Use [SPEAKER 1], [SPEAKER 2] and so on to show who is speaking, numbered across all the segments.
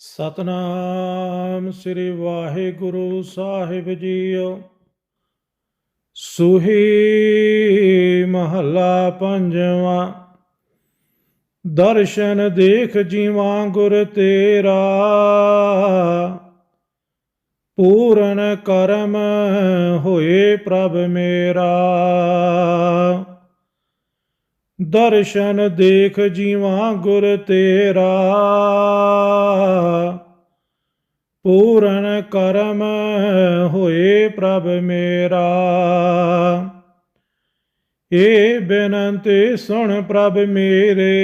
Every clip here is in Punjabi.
[SPEAKER 1] ਸਤਨਾਮ ਸ੍ਰੀ ਵਾਹਿਗੁਰੂ ਸਾਹਿਬ ਜੀਓ। ਸੁਹੀ ਮਹੱਲਾ ਪੰਜਵਾਂ, ਦਰਸ਼ਨ ਦੇਖ ਜੀਵਾਂ ਗੁਰ ਤੇਰਾ। ਪੂਰਨ ਕਰਮ ਹੋਏ ਪ੍ਰਭ ਮੇਰਾ। ਦਰਸ਼ਨ ਦੇਖ ਜੀਵਾਂ ਗੁਰ ਤੇਰਾ। ਪੂਰਨ ਕਰਮ ਹੋਏ ਪ੍ਰਭ ਮੇਰਾ। ਏ ਬੇਨੰਤੀ ਸੁਣ ਪ੍ਰਭ ਮੇਰੇ।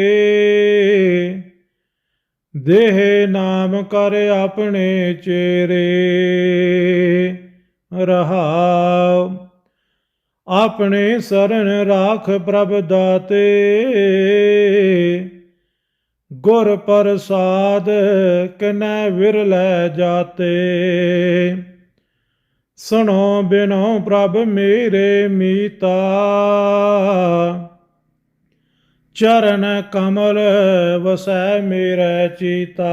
[SPEAKER 1] ਦੇਹ ਨਾਮ ਕਰ ਆਪਣੇ ਚੇਰੇ। ਰਹਾਉ ਆਪਣੇ ਸਰਨ ਰਾਖ ਪ੍ਰਭ ਦਾਤੇ। ਗੁਰ ਪ੍ਰਸਾਦ ਕਨੈ ਵਿਰਲੇ ਜਾਤੇ। ਸੁਣੋ ਬਿਨੋ ਪ੍ਰਭ ਮੇਰੇ ਮੀਤਾ। ਚਰਨ ਕਮਲ ਵਸੈ ਮੇਰੇ ਚੀਤਾ।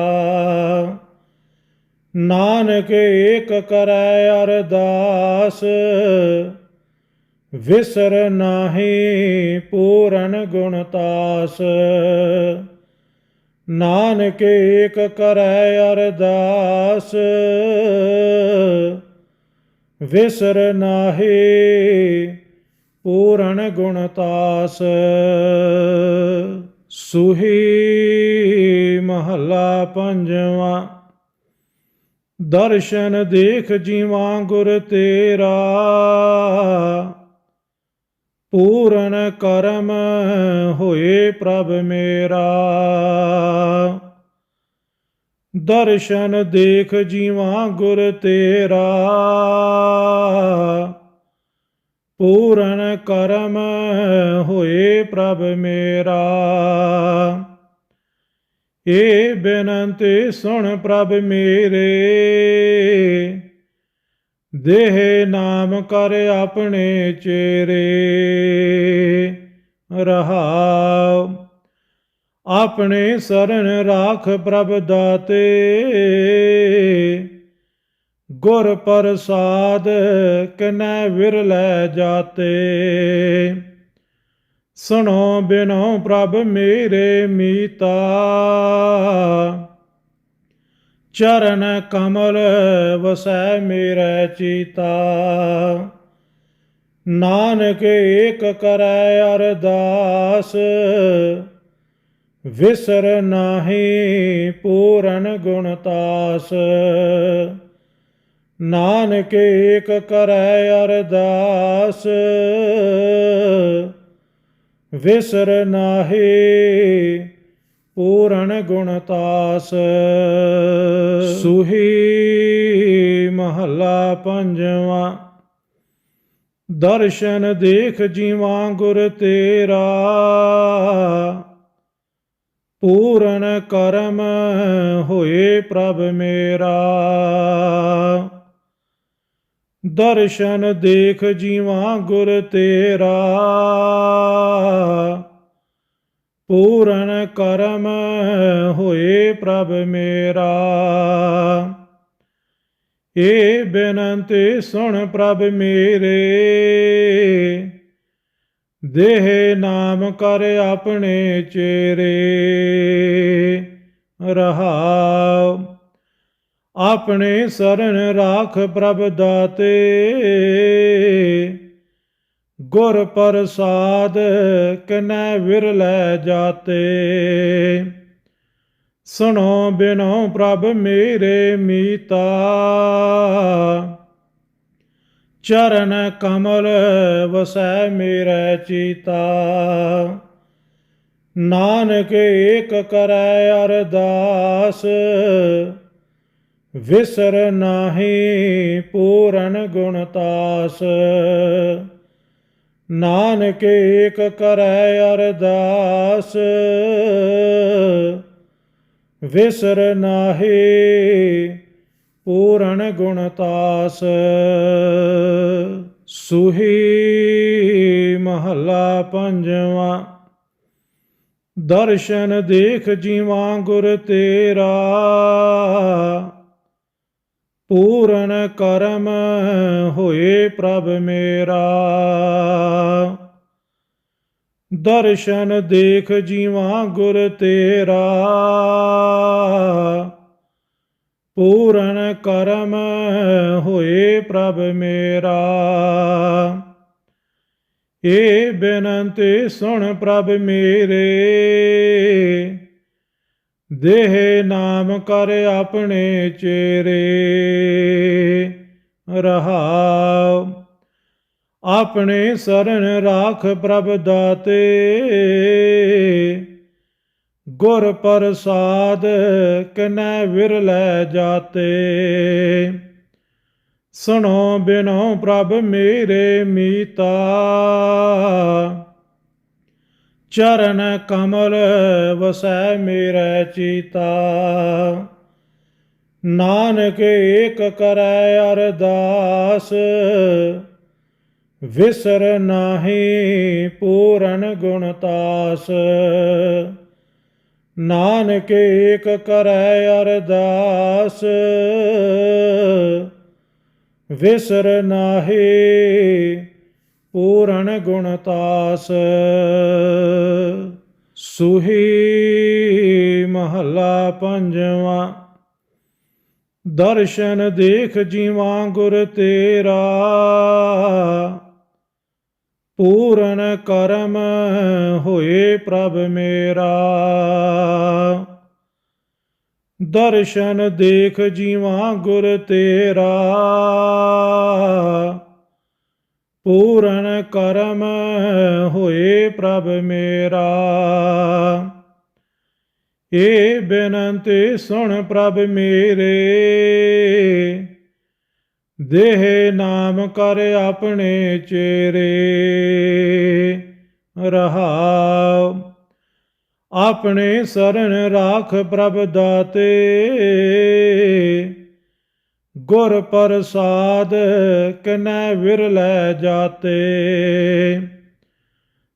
[SPEAKER 1] ਨਾਨਕ ਏਕ ਕਰੈ ਅਰਦਾਸ। ਵਿਸਰ ਨਾਹੀ ਪੂਰਨ ਗੁਣਤਾਸ ਨਾਨਕ ਏਕ ਕਰੈ ਅਰਦਾਸ। ਵਿਸਰ ਨਾਹੀ ਪੂਰਨ ਗੁਣਤਾਸ ਸੁਹੀ ਮਹੱਲਾ ਪੰਜਵਾਂ। ਦਰਸ਼ਨ ਦੇਖ ਜੀਵਾਂ ਗੁਰ ਤੇਰਾ। ਪੂਰਨ ਕਰਮ ਹੋਏ ਪ੍ਰਭ ਮੇਰਾ। ਦਰਸ਼ਨ ਦੇਖ ਜੀਵਾਂ ਗੁਰ ਤੇਰਾ। ਪੂਰਨ ਕਰਮ ਹੋਏ ਪ੍ਰਭ ਮੇਰਾ। ਏ ਬੇਨੰਤੀ ਸੁਣ ਪ੍ਰਭ ਮੇਰੇ। ਦੇਹ ਨਾਮ ਕਰ ਆਪਣੇ ਚੇਰੇ। ਰਹਾਉ, ਆਪਣੇ ਸਰਨ ਰਾਖ ਪ੍ਰਭ ਦਾਤੇ। ਗੁਰ ਪ੍ਰਸਾਦ ਕਨੈ ਵਿਰਲੇ ਜਾਤੇ। ਸੁਣੋ ਬਿਨੋ ਪ੍ਰਭ ਮੇਰੇ ਮੀਤਾ। ਚਰਨ ਕਮਲ ਵਸੈ ਮੇਰੇ ਚੀਤਾ। ਨਾਨਕ ਏਕ ਕਰੈ ਅਰਦਾਸ, ਵਿਸਰ ਨਾਹੀ ਪੂਰਨ ਗੁਣ ਗੁਣਤਾਸ ਨਾਨਕ ਏਕ ਕਰੈ ਅਰਦਾਸ, ਵਿਸਰ ਨਾਹੀ ਪੂਰਨ ਗੁਣਤਾਸ ਸੁਹੀ ਮਹੱਲਾ ਪੰਜਵਾਂ। ਦਰਸ਼ਨ ਦੇਖ ਜੀਵਾਂ ਗੁਰ ਤੇਰਾ। ਪੂਰਨ ਕਰਮ ਹੋਏ ਪ੍ਰਭ ਮੇਰਾ। ਦਰਸ਼ਨ ਦੇਖ ਜੀਵਾਂ ਗੁਰ ਤੇਰਾ। ਪੂਰਨ ਕਰਮ ਹੋਏ ਪ੍ਰਭ ਮੇਰਾ। ਏ ਬੇਨੰਤੀ ਸੁਣ ਪ੍ਰਭ ਮੇਰੇ। ਦੇਹ ਨਾਮ ਕਰ ਆਪਣੇ ਚੇਰੇ। ਰਹਾਉ, ਆਪਣੇ ਸਰਨ ਰਾਖ ਪ੍ਰਭ ਦਾਤੇ। ਗੁਰ ਪ੍ਰਸਾਦ ਕਨੈ ਵਿਰਲੇ ਜਾਤੇ। ਸੁਣੋ ਬਿਨੋ ਪ੍ਰਭ ਮੇਰੇ ਮੀਤਾ। ਚਰਨ ਕਮਲ ਵਸੈ ਮੇਰੇ ਚੀਤਾ। ਨਾਨਕ ਏਕ ਕਰੈ ਅਰਦਾਸ। ਵਿਸਰ ਨਾਹੀ ਪੂਰਨ ਗੁਣਤਾਸ ਨਾਨਕ ਏਕ ਕਰੈ ਅਰਦਾਸ। ਵਿਸਰ ਨਾਹੀ ਪੂਰਨ ਗੁਣਤਾਸ ਸੁਹੀ ਮਹੱਲਾ ਪੰਜਵਾਂ। ਦਰਸ਼ਨ ਦੇਖ ਜੀਵਾਂ ਗੁਰ ਤੇਰਾ। ਪੂਰਨ ਕਰਮ ਹੋਏ ਪ੍ਰਭ ਮੇਰਾ। ਦਰਸ਼ਨ ਦੇਖ ਜੀਵਾਂ ਗੁਰ ਤੇਰਾ। ਪੂਰਨ ਕਰਮ ਹੋਏ ਪ੍ਰਭ ਮੇਰਾ। ਏ ਬੇਨੰਤੀ ਸੁਣ ਪ੍ਰਭ ਮੇਰੇ। ਦੇਹ ਨਾਮ ਕਰ ਆਪਣੇ ਚੇਰੇ, ਰਹਾਉ। ਆਪਣੇ ਸਰਨ ਰਾਖ ਪ੍ਰਭ ਦਾਤੇ, ਗੁਰ ਪ੍ਰਸਾਦ ਕਨੈ ਵਿਰਲੇ ਜਾਤੇ। ਸੁਣੋ ਬਿਨੋ ਪ੍ਰਭ ਮੇਰੇ ਮੀਤਾ ਚਰਨ ਕਮਲ ਵਸੈ ਮੇਰੇ ਚੀਤਾ। ਨਾਨਕ ਏਕ ਕਰੈ ਅਰਦਾਸ, ਵਿਸਰ ਨਾਹੀ ਪੂਰਨ ਗੁਣ ਤਾਸ। ਨਾਨਕ ਏਕ ਕਰੈ ਅਰਦਾਸ, ਵਿਸਰ ਨਾਹੀ ਪੂਰਨ ਗੁਣਤਾਸ ਸੁਹੀ ਮਹੱਲਾ ਪੰਜਵਾਂ। ਦਰਸ਼ਨ ਦੇਖ ਜੀਵਾਂ ਗੁਰ ਤੇਰਾ। ਪੂਰਨ ਕਰਮ ਹੋਏ ਪ੍ਰਭ ਮੇਰਾ। ਦਰਸ਼ਨ ਦੇਖ ਜੀਵਾਂ ਗੁਰ ਤੇਰਾ। ਪੂਰਨ ਕਰਮ ਹੋਏ ਪ੍ਰਭ ਮੇਰਾ। ਏ ਬੇਨੰਤੀ ਸੁਣ ਪ੍ਰਭ ਮੇਰੇ। ਦੇਹ ਨਾਮ ਕਰ ਆਪਣੇ ਚੇਰੇ। ਰਹਾਉ, ਆਪਣੇ ਸਰਨ ਰਾਖ ਪ੍ਰਭ ਦਾਤੇ। ਗੁਰ ਪ੍ਰਸਾਦ ਕਨੈ ਵਿਰਲੇ ਜਾਤੇ।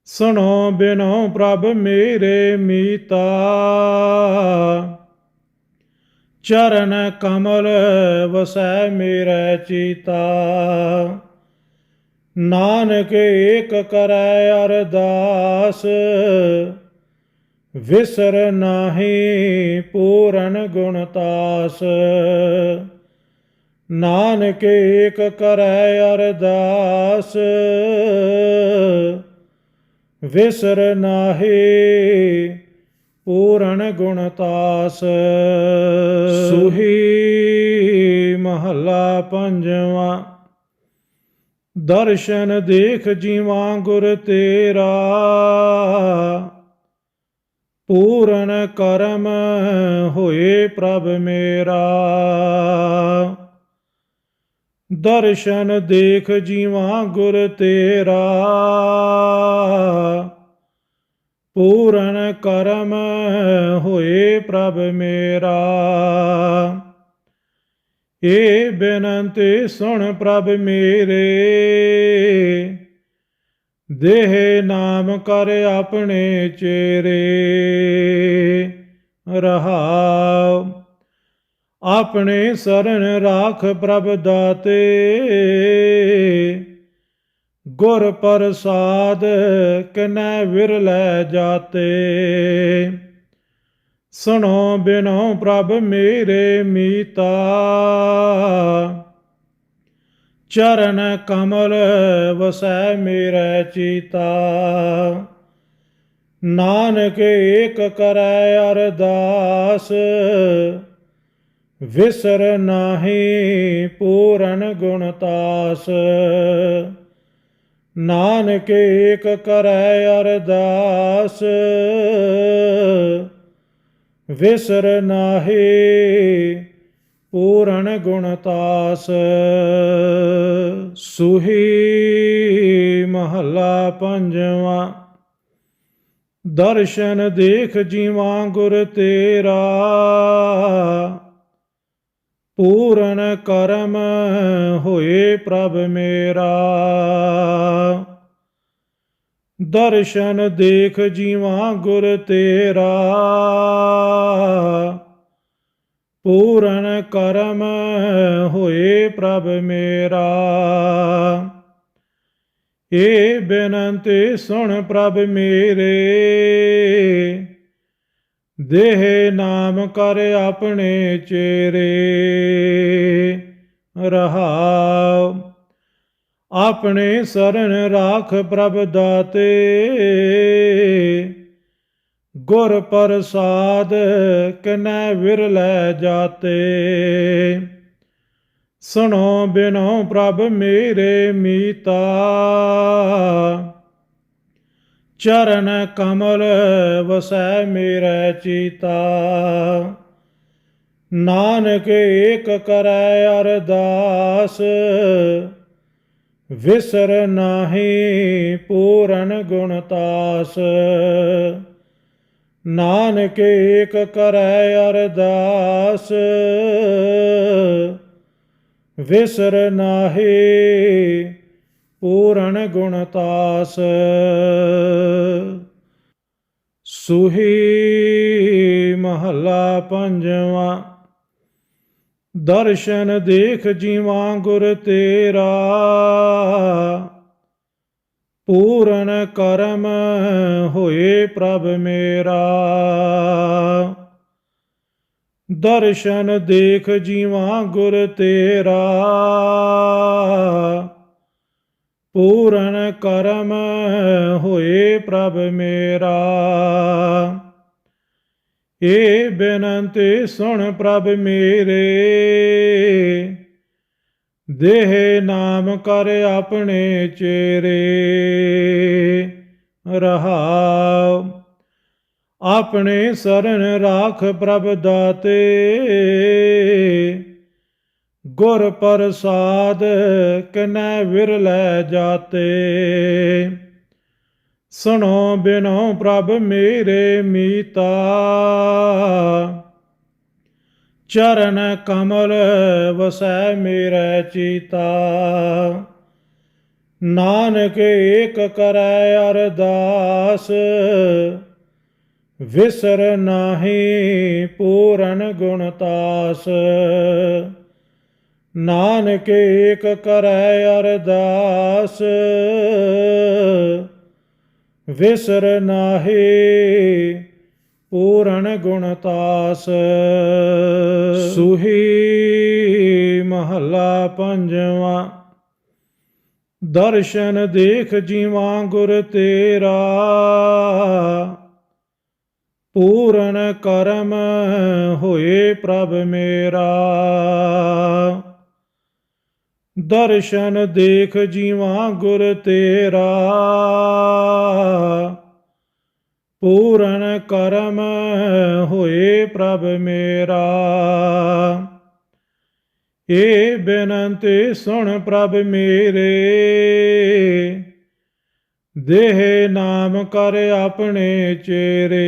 [SPEAKER 1] ਸੁਣੋ ਬਿਨੋ ਪ੍ਰਭ ਮੇਰੇ ਮੀਤਾ। ਚਰਨ ਕਮਲ ਵਸੈ ਮੇਰੇ ਚੀਤਾ। ਨਾਨਕ ਏਕ ਕਰੈ ਅਰਦਾਸ। ਵਿਸਰ ਨਾਹੀ ਪੂਰਨ ਗੁਣਤਾਸ ਨਾਨਕ ਏਕ ਕਰੈ ਅਰਦਾਸ। ਵਿਸਰ ਨਾਹੀ ਪੂਰਨ ਗੁਣਤਾਸ ਸੁਹੀ ਮਹੱਲਾ ਪੰਜਵਾਂ। ਦਰਸ਼ਨ ਦੇਖ ਜੀਵਾਂ ਗੁਰ ਤੇਰਾ। ਪੂਰਨ ਕਰਮ ਹੋਏ ਪ੍ਰਭ ਮੇਰਾ। ਦਰਸ਼ਨ ਦੇਖ ਜੀਵਾਂ ਗੁਰ ਤੇਰਾ। ਪੂਰਨ ਕਰਮ ਹੋਏ ਪ੍ਰਭ ਮੇਰਾ। ਏ ਬੇਨੰਤੀ ਸੁਣ ਪ੍ਰਭ ਮੇਰੇ। ਦੇਹ ਨਾਮ ਕਰ ਆਪਣੇ ਚੇਰੇ। ਰਹਾਉ ਆਪਣੇ ਸਰਨ ਰਾਖ ਪ੍ਰਭ ਦਾਤੇ। ਗੁਰ ਪ੍ਰਸਾਦ ਕਨੈ ਵਿਰਲੇ ਜਾਤੇ। ਸੁਣੋ ਬਿਨੋ ਪ੍ਰਭ ਮੇਰੇ ਮੀਤਾ। ਚਰਨ ਕਮਲ ਵਸੈ ਮੇਰੇ ਚੀਤਾ। ਨਾਨਕ ਏਕ ਕਰੈ ਅਰਦਾਸ। ਵਿਸਰ ਨਾਹੀ ਪੂਰਨ ਗੁਣਤਾਸ ਨਾਨਕ ਏਕ ਕਰੈ ਅਰਦਾਸ। ਵਿਸਰ ਨਾਹੀ ਪੂਰਨ ਗੁਣਤਾਸ ਸੁਹੀ ਮਹੱਲਾ ਪੰਜਵਾਂ। ਦਰਸ਼ਨ ਦੇਖ ਜੀਵਾਂ ਗੁਰ ਤੇਰਾ। ਪੂਰਨ ਕਰਮ ਹੋਏ ਪ੍ਰਭ ਮੇਰਾ। ਦਰਸ਼ਨ ਦੇਖ ਜੀਵਾਂ ਗੁਰ ਤੇਰਾ। ਪੂਰਨ ਕਰਮ ਹੋਏ ਪ੍ਰਭ ਮੇਰਾ। ਏ ਬੇਨੰਤੀ ਸੁਣ ਪ੍ਰਭ ਮੇਰੇ। ਦੇਹ ਨਾਮ ਕਰ ਆਪਣੇ ਚੇਰੇ, ਰਹਾਉ। ਆਪਣੇ ਸਰਨ ਰਾਖ ਪ੍ਰਭ ਦਾਤੇ, ਗੁਰ ਪ੍ਰਸਾਦ ਕਨੈ ਵਿਰਲੇ ਜਾਤੇ। ਸੁਣੋ ਬਿਨੋ ਪ੍ਰਭ ਮੇਰੇ ਮੀਤਾ ਚਰਨ ਕਮਲ ਵਸੈ ਮੇਰੇ ਚੀਤਾ। ਨਾਨਕ ਏਕ ਕਰੈ ਅਰਦਾਸ, ਵਿਸਰ ਨਾਹੀ ਪੂਰਨ ਗੁਣ ਗੁਣਤਾਸ ਨਾਨਕ ਏਕ ਕਰੈ ਅਰਦਾਸ, ਵਿਸਰ ਨਾਹੀ ਪੂਰਨ ਗੁਣਤਾਸ ਸੁਹੀ ਮਹੱਲਾ ਪੰਜਵਾਂ, ਦਰਸ਼ਨ ਦੇਖ ਜੀਵਾਂ ਗੁਰ ਤੇਰਾ। ਪੂਰਨ ਕਰਮ ਹੋਏ ਪ੍ਰਭ ਮੇਰਾ। ਦਰਸ਼ਨ ਦੇਖ ਜੀਵਾਂ ਗੁਰ ਤੇਰਾ। ਪੂਰਨ ਕਰਮ ਹੋਏ ਪ੍ਰਭ ਮੇਰਾ। ਏ ਬੇਨੰਤੀ ਸੁਣ ਪ੍ਰਭ ਮੇਰੇ। ਦੇਹ ਨਾਮ ਕਰ ਆਪਣੇ ਚੇਰੇ। ਰਹਾਉ, ਆਪਣੇ ਸਰਨ ਰਾਖ ਪ੍ਰਭ ਦਾਤੇ। ਗੁਰ ਪ੍ਰਸਾਦ ਕਨੈ ਵਿਰਲੇ ਜਾਤੇ। ਸੁਣੋ ਬਿਨੋ ਪ੍ਰਭ ਮੇਰੇ ਮੀਤਾ। ਚਰਨ ਕਮਲ ਵਸੈ ਮੇਰੇ ਚੀਤਾ। ਨਾਨਕ ਏਕ ਕਰੈ ਅਰਦਾਸ। ਵਿਸਰ ਨਾਹੀ ਪੂਰਨ ਗੁਣਤਾਸ ਨਾਨਕ ਏਕ ਕਰੈ ਅਰਦਾਸ। ਵਿਸਰ ਨਾਹੀ ਪੂਰਨ ਗੁਣਤਾਸ ਸੁਹੀ ਮਹੱਲਾ ਪੰਜਵਾਂ। ਦਰਸ਼ਨ ਦੇਖ ਜੀਵਾਂ ਗੁਰ ਤੇਰਾ। ਪੂਰਨ ਕਰਮ ਹੋਏ ਪ੍ਰਭ ਮੇਰਾ। ਦਰਸ਼ਨ ਦੇਖ ਜੀਵਾਂ ਗੁਰ ਤੇਰਾ। ਪੂਰਨ ਕਰਮ ਹੋਏ ਪ੍ਰਭ ਮੇਰਾ। ਏ ਬੇਨੰਤੀ ਸੁਣ ਪ੍ਰਭ ਮੇਰੇ। ਦੇਹ ਨਾਮ ਕਰ ਆਪਣੇ ਚੇਰੇ।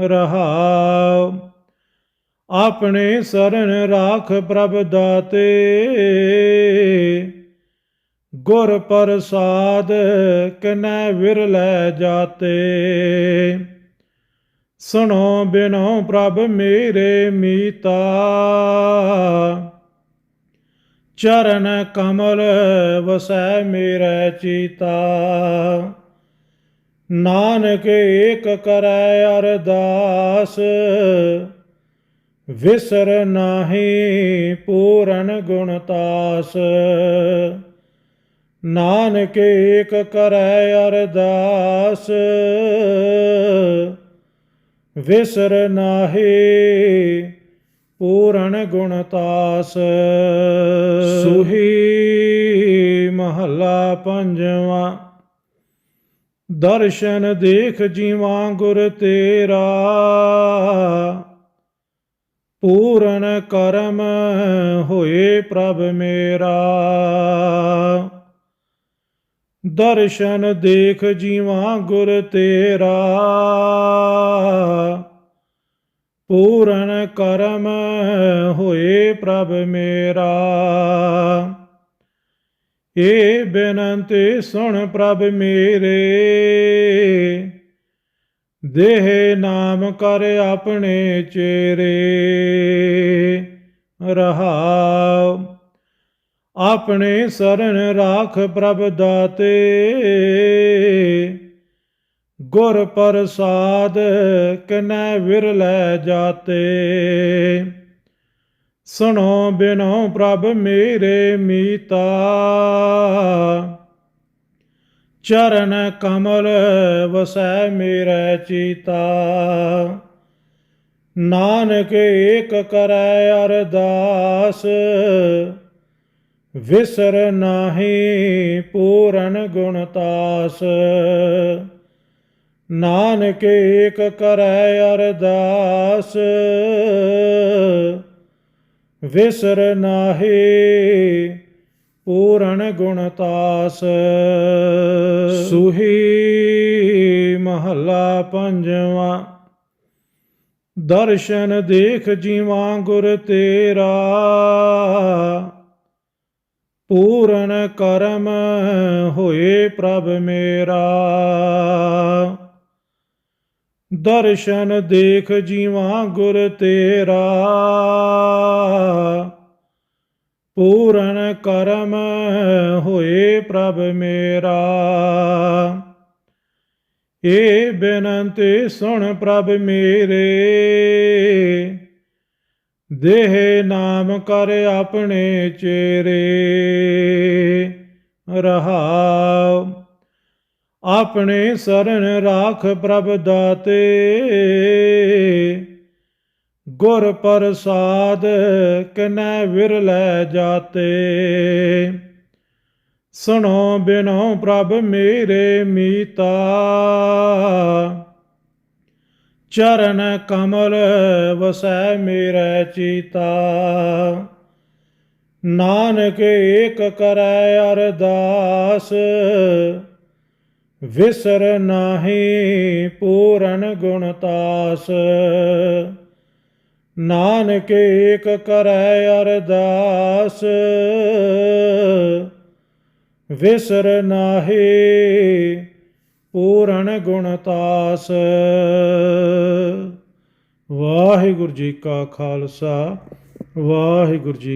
[SPEAKER 1] ਰਹਾਉ ਆਪਣੇ ਸਰਨ ਰਾਖ ਪ੍ਰਭ ਦਾਤੇ। ਗੁਰ ਪ੍ਰਸਾਦ ਕਨੈ ਵਿਰਲੇ ਜਾਤੇ। ਸੁਣੋ ਬਿਨੋ ਪ੍ਰਭ ਮੇਰੇ ਮੀਤਾ। ਚਰਨ ਕਮਲ ਵਸੈ ਮੇਰੇ ਚੀਤਾ। ਨਾਨਕ ਏਕ ਕਰੈ ਅਰਦਾਸ। ਵਿਸਰ ਨਾਹੀ ਪੂਰਨ ਗੁਣਤਾਸ ਨਾਨਕ ਏਕ ਕਰੈ ਅਰਦਾਸ। ਵਿਸਰ ਨਾਹੀ ਪੂਰਨ ਗੁਣਤਾਸ ਸੁਹੀ ਮਹੱਲਾ ਪੰਜਵਾਂ। ਦਰਸ਼ਨ ਦੇਖ ਜੀਵਾਂ ਗੁਰ ਤੇਰਾ। ਪੂਰਨ ਕਰਮ ਹੋਏ ਪ੍ਰਭ ਮੇਰਾ। ਦਰਸ਼ਨ ਦੇਖ ਜੀਵਾਂ ਗੁਰ ਤੇਰਾ। ਪੂਰਨ ਕਰਮ ਹੋਏ ਪ੍ਰਭ ਮੇਰਾ। ਏ ਬੇਨੰਤੀ ਸੁਣ ਪ੍ਰਭ ਮੇਰੇ। ਦੇਹ ਨਾਮ ਕਰ ਆਪਣੇ ਚੇਰੇ, ਰਹਾਉ। ਆਪਣੇ ਸਰਨ ਰਾਖ ਪ੍ਰਭ ਦਾਤੇ, ਗੁਰ ਪ੍ਰਸਾਦ ਕਨੈ ਵਿਰਲੇ ਜਾਤੇ। ਸੁਣੋ ਬਿਨੋ ਪ੍ਰਭ ਮੇਰੇ ਮੀਤਾ ਚਰਨ ਕਮਲ ਵਸੈ ਮੇਰੇ ਚੀਤਾ। ਨਾਨਕ ਏਕ ਕਰੈ ਅਰਦਾਸ, ਵਿਸਰ ਨਾਹੀ ਪੂਰਨ ਗੁਣ ਗੁਣਤਾਸ ਨਾਨਕ ਏਕ ਕਰੈ ਅਰਦਾਸ, ਵਿਸਰ ਨਾਹੀ ਪੂਰਨ ਗੁਣਤਾਸ ਸੁਹੀ ਮਹੱਲਾ ਪੰਜਵਾ। ਦਰਸ਼ਨ ਦੇਖ ਜੀਵਾਂ ਗੁਰ ਤੇਰਾ। ਪੂਰਨ ਕਰਮ ਹੋਏ ਪ੍ਰਭ ਮੇਰਾ। ਦਰਸ਼ਨ ਦੇਖ ਜੀਵਾਂ ਗੁਰ ਤੇਰਾ। ਪੂਰਨ ਕਰਮ ਹੋਏ ਪ੍ਰਭ ਮੇਰਾ। ਏ ਬੇਨੰਤੀ ਸੁਣ ਪ੍ਰਭ ਮੇਰੇ। ਦੇਹ ਨਾਮ ਕਰ ਆਪਣੇ ਚੇਰੇ। ਰਹਾਉ, ਆਪਣੇ ਸਰਨ ਰਾਖ ਪ੍ਰਭ ਦਾਤੇ। ਗੁਰ ਪ੍ਰਸਾਦ ਕਨੈ ਵਿਰਲੇ ਜਾਤੇ। ਸੁਣੋ ਬਿਨੋ ਪ੍ਰਭ ਮੇਰੇ ਮੀਤਾ। ਚਰਨ ਕਮਲ ਵਸੈ ਮੇਰੇ ਚੀਤਾ। ਨਾਨਕ ਏਕ ਕਰੈ ਅਰਦਾਸ। ਵਿਸਰ ਨਾਹੀ ਪੂਰਨ ਗੁਣਤਾਸ ਨਾਨਕ ਏਕ ਕਰੈ ਅਰਦਾਸ। ਵਿਸਰ ਨਾਹੀ ਪੂਰਨ ਗੁਣਤਾਸ ਵਾਹਿਗੁਰੂ ਜੀ ਕਾ ਖਾਲਸਾ ਵਾਹਿਗੁਰੂ ਜੀ